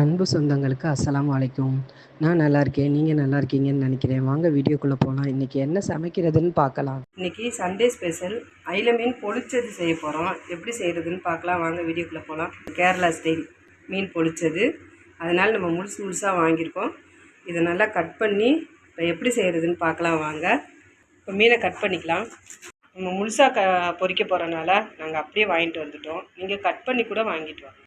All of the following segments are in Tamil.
அன்பு சொந்தங்களுக்கு அஸ்லாம் அலைக்கும். நான் நல்லா இருக்கேன் நீங்கள் நல்லா இருக்கீங்கன்னு நினைக்கிறேன். வாங்க வீடியோக்குள்ளே போகலாம் இன்றைக்கி என்ன சமைக்கிறதுன்னு பார்க்கலாம். இன்னைக்கு சண்டே ஸ்பெஷல் அயில மீன் பொழிச்சது செய்ய போகிறோம் எப்படி செய்கிறதுன்னு பார்க்கலாம். வாங்க வீடியோக்குள்ளே போகலாம் கேரளா ஸ்டைல் மீன் பொழிச்சது அதனால் நம்ம முழுசு முழுசாக வாங்கியிருக்கோம். இதை நல்லா கட் பண்ணி இப்போ எப்படி செய்கிறதுன்னு பார்க்கலாம். வாங்க இப்போ மீனை கட் பண்ணிக்கலாம். நம்ம முழுசாக க பொறிக்க போகிறனால நாங்கள் அப்படியே வாங்கிட்டு வந்துட்டோம். நீங்கள் கட் பண்ணி கூட வாங்கிட்டு வாங்க.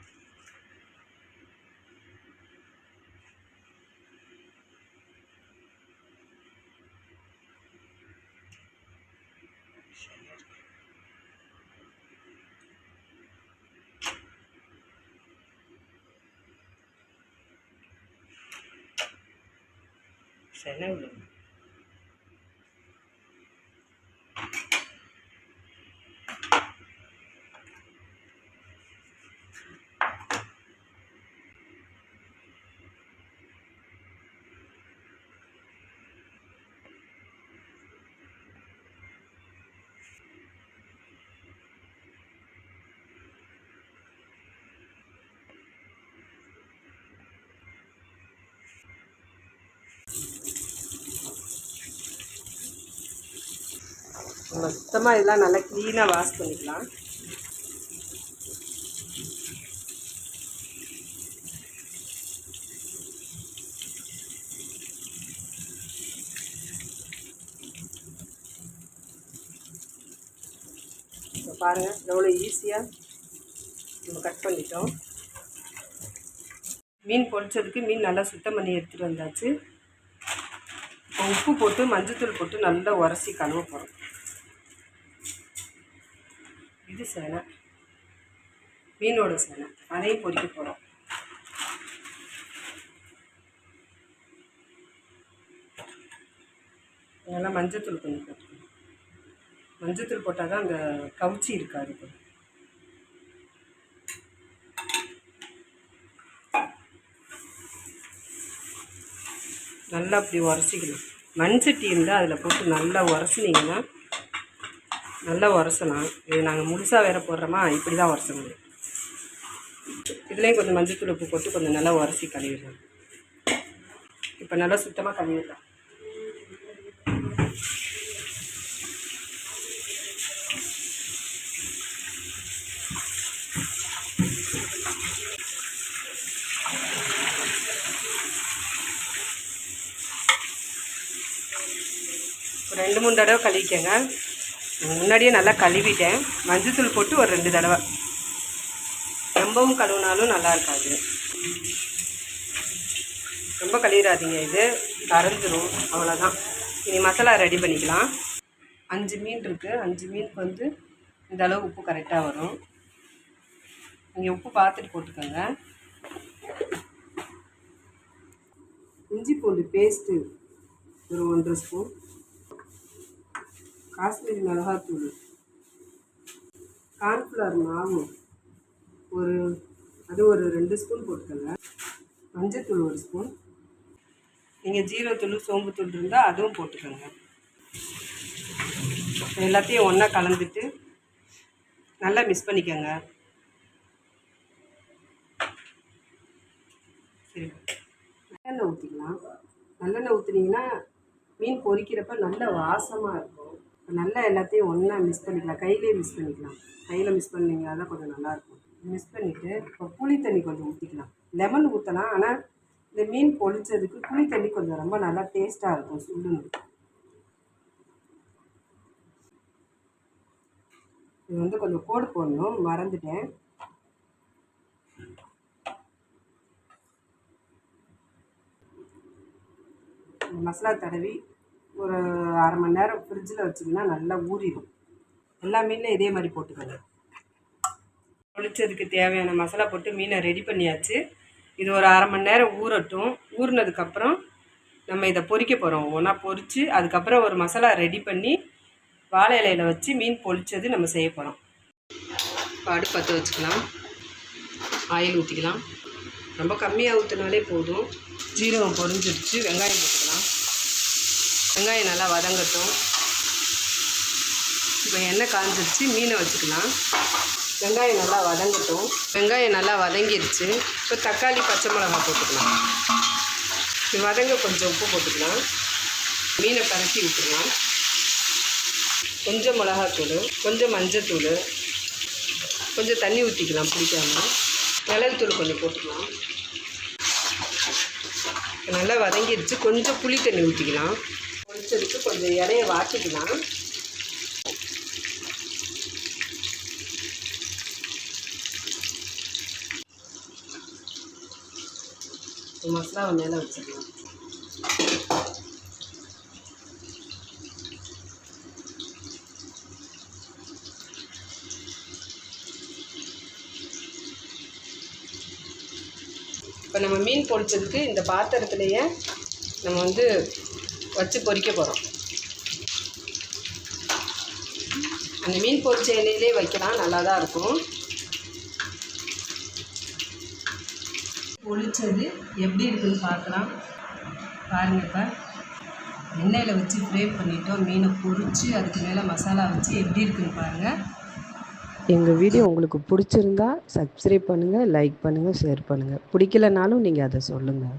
成那个人 மொத்தமாக இதெல்லாம் நல்லா க்ளீனாக வாஷ் பண்ணிக்கலாம். இப்போ பாருங்கள் எவ்வளோ ஈஸியாக நம்ம கட் பண்ணிட்டோம். மீன் பொடிச்சதுக்கு மீன் நல்லா சுத்தம் பண்ணி எடுத்துகிட்டு வந்தாச்சு. இப்போ உப்பு போட்டு மஞ்சத்தூள் போட்டு நல்லா உரசி கழுவ போகிறோம் இது சேனை. மீனோட சேனை. அதையும் பொறிக்க போகிறோம் நல்லா மஞ்சத்தூள் கொஞ்சம் போட்டுக்கணும். மஞ்சத்தூள் போட்டால் தான் அந்த கவுச்சி இருக்காது கொஞ்சம் நல்லா அப்படி உரசிக்கணும். மண்சட்டி இருந்தால் அதில் போட்டு நல்லா உரசினீங்கன்னா நல்லா உரசலாம். இது நாங்கள் முழுசாக வேறு போடுறோமா? இப்படி தான் உரச முடியும். இதுலேயும் கொஞ்சம் மஞ்சள் உப்பு போட்டு கொஞ்சம் நல்லா உரசி கழுவிடலாம். இப்போ நல்லா சுத்தமாக கழுவிடலாம். ஒரு ரெண்டு மூணு தடவை கழுவிக்கங்க. முன்னாடியே நல்லா கழுவிட்டேன். மஞ்சத்தூள் போட்டு ஒரு ரெண்டு தடவை. ரொம்பவும் கழுவினாலும் நல்லா இருக்காது. ரொம்ப கழுவிடாதீங்க இது கரைஞ்சிரும். அவ்வளோதான் இனி மசாலா ரெடி பண்ணிக்கலாம். அஞ்சு மீன் இருக்குது அஞ்சு மீனுக்கு வந்து இந்த அளவு உப்பு கரெக்டாக வரும். நீங்கள் உப்பு பார்த்துட்டு போட்டுக்கோங்க. இஞ்சி பூண்டு பேஸ்ட்டு ஒரு ஒன்றரை ஸ்பூன் காஷ்மீரி மிளகாத்தூள். கார்ன்ஃப்ளவர் மாவு ஒரு அது ஒரு ரெண்டு ஸ்பூன் போட்டுக்கோங்க. மஞ்சத்தூள் ஒரு ஸ்பூன். நீங்கள் ஜீரகத்தூள் சோம்புத்தூள் இருந்தால் அதுவும் போட்டுக்கோங்க. எல்லாத்தையும் ஒன்றா கலந்துட்டு நல்லா மிக்ஸ் பண்ணிக்கோங்க. சரி. நல்லெண்ணெய் ஊற்றிக்கலாம் நல்லெண்ணெய் ஊற்றுனீங்கன்னா மீன் பொரிக்கிறப்ப நல்ல வாசமாக இருக்கும். நல்லா எல்லாத்தையும் ஒன்றா மிக்ஸ் பண்ணிக்கலாம். கையிலே மிக்ஸ் பண்ணிக்கலாம். கையில் மிக்ஸ் பண்ணீங்க தான் கொஞ்சம் நல்லாயிருக்கும் மிக்ஸ் பண்ணிவிட்டு இப்போ புளி தண்ணி கொஞ்சம் ஊற்றிக்கலாம் லெமன் ஊற்றலாம் ஆனால் இந்த மீன் பொழிச்சதுக்கு புளி தண்ணி கொஞ்சம் ரொம்ப நல்லா டேஸ்ட்டாக இருக்கும் சுள்ளுன்னு இது வந்து கொஞ்சம் கோடு போடணும். மறந்துட்டேன். மசாலா தடவி ஒரு அரை மணி நேரம் ஃப்ரிட்ஜில் வச்சிங்கன்னா நல்லா ஊறிடும். எல்லா மீன்லையும் இதே மாதிரி போட்டுக்கோங்க. பொழிச்சதுக்கு தேவையான மசாலா போட்டு மீனை ரெடி பண்ணியாச்சு. இது ஒரு அரை மணி நேரம் ஊறட்டும். ஊறினதுக்கப்புறம் நம்ம இதை பொறிக்க போகிறோம் ஒன்றா பொறித்து அதுக்கப்புறம் ஒரு மசாலா ரெடி பண்ணி வாழை இலையில் வச்சு மீன் பொழிச்சது நம்ம செய்ய போகிறோம் இப்போ அடுப்பு பற்ற வச்சுக்கலாம். ஆயில் ஊற்றிக்கலாம் ரொம்ப கம்மியாக ஊற்றினாலே போதும். ஜீரகம் பொறிஞ்சிடுச்சு வெங்காயம் போட்டுக்கலாம். வெங்காயம் நல்லா வதங்கட்டும். இப்போ எண்ணெய் காஞ்சிருச்சு மீனை வச்சுக்கலாம். வெங்காயம் நல்லா வதங்கட்டும். வெங்காயம் நல்லா வதங்கிருச்சு. இப்போ தக்காளி பச்சை மிளகா போட்டுக்கலாம். இது வதங்க கொஞ்சம் உப்பு போட்டுக்கலாம். மீனை பரட்டி விட்டுக்கலாம். கொஞ்சம் மிளகாத்தூள் கொஞ்சம் மஞ்சத்தூள் கொஞ்சம் தண்ணி ஊற்றிக்கலாம் பிடிக்காம. மிளகு கொஞ்சம் போட்டுக்கலாம். நல்லா வதங்கிடுச்சு கொஞ்சம் புளி தண்ணி ஊற்றிக்கலாம் பொரிச்சதுக்கு கொஞ்சம் இலைய வாட்டிக்கலாம் மசாலாவை மேலே வச்சிடலாம் இப்போ நம்ம மீன் பொடிச்சதுக்கு இந்த பாத்திரத்துலேயே நம்ம வந்து வச்சு பொரிக்க போகிறோம் அந்த மீன் பொரிச்ச எண்ணெயிலே வைக்கலாம் நல்லா தான் இருக்கும். பொரிச்சது எப்படி இருக்குன்னு பார்க்கலாம். பாருங்க இப்போ. எண்ணெயில் வச்சு ஃப்ரை பண்ணிட்டோம் மீனை பொரிச்சு அதுக்கு மேலே மசாலா வச்சு எப்படி இருக்குன்னு பாருங்கள் எங்கள் வீடியோ உங்களுக்கு பிடிச்சிருந்தா சப்ஸ்கிரைப் பண்ணுங்கள் லைக் பண்ணுங்கள் ஷேர் பண்ணுங்கள் பிடிக்கலனாலும் நீங்கள் அதை சொல்லுங்கள்